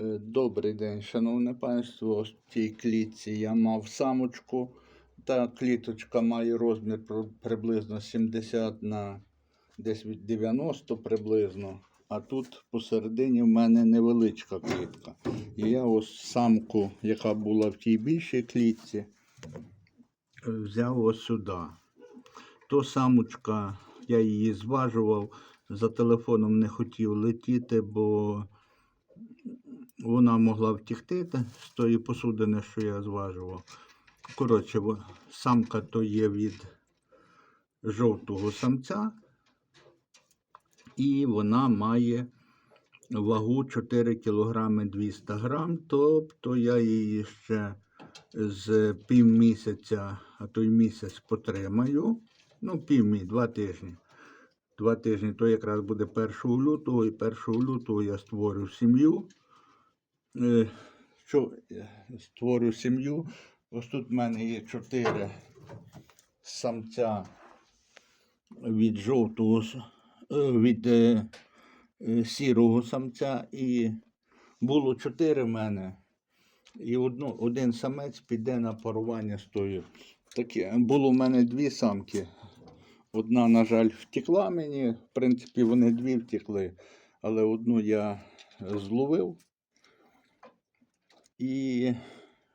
Е, Добрий день, шановне панство. Ось в цій клітці я мав самочку. Та кліточка має розмір приблизно 70 на десь 90 приблизно. А тут посередині в мене невеличка клітка. І я ось самку, яка була в тій більшій клітці, е, взяв ось сюди. То самочка, я її зважував, за телефоном не хотів летіти, бо вона могла втікти з тої посудини, що я зважував. Коротше, самка то є від жовтого самця, і вона має вагу 4 кг 200 грам, тобто я її ще з півмісяця, а то й місяць потримаю. Ну, півмі, два тижні. Два тижні то якраз буде 1 лютого, і 1 лютого я створю сім'ю. Е, Що е, створю сім'ю? Ось тут в мене є чотири самця від жовтого, е, від сірого самця, і було чотири в мене. І одну, один самець піде на парування з тою. Такі, було в мене дві самки. Одна, на жаль, втекла мені. В принципі, вони дві втекли, але одну я зловив. І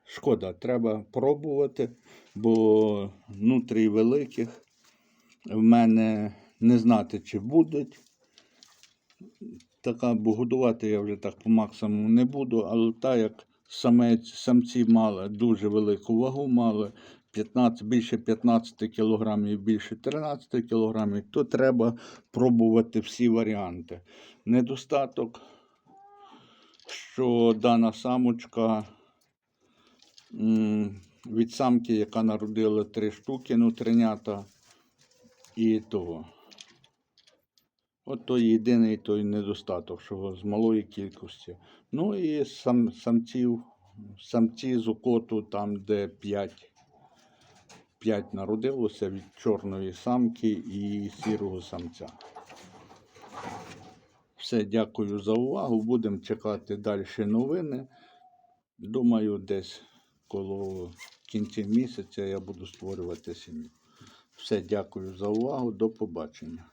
шкода, треба пробувати, бо нутрій великих в мене не знати, чи будуть. Така, бо годувати я вже так по максимуму не буду, але так як самець, самці мали дуже велику вагу, мали 15, більше 15 кілограмів, більше 13 кілограмів, то треба пробувати всі варіанти. Недостаток, що дана самочка від самки, яка народила три штуки нутринята, і того. От то єдиний той недостаток, що з малої кількості. Ну і сам, самців, самці з окоту, там, де 5, 5 народилося від чорної самки і сірого самця. Все, дякую за увагу. Будемо чекати далі новини. Думаю, десь коло кінця місяця я буду створювати сім'ю. Все, дякую за увагу. До побачення.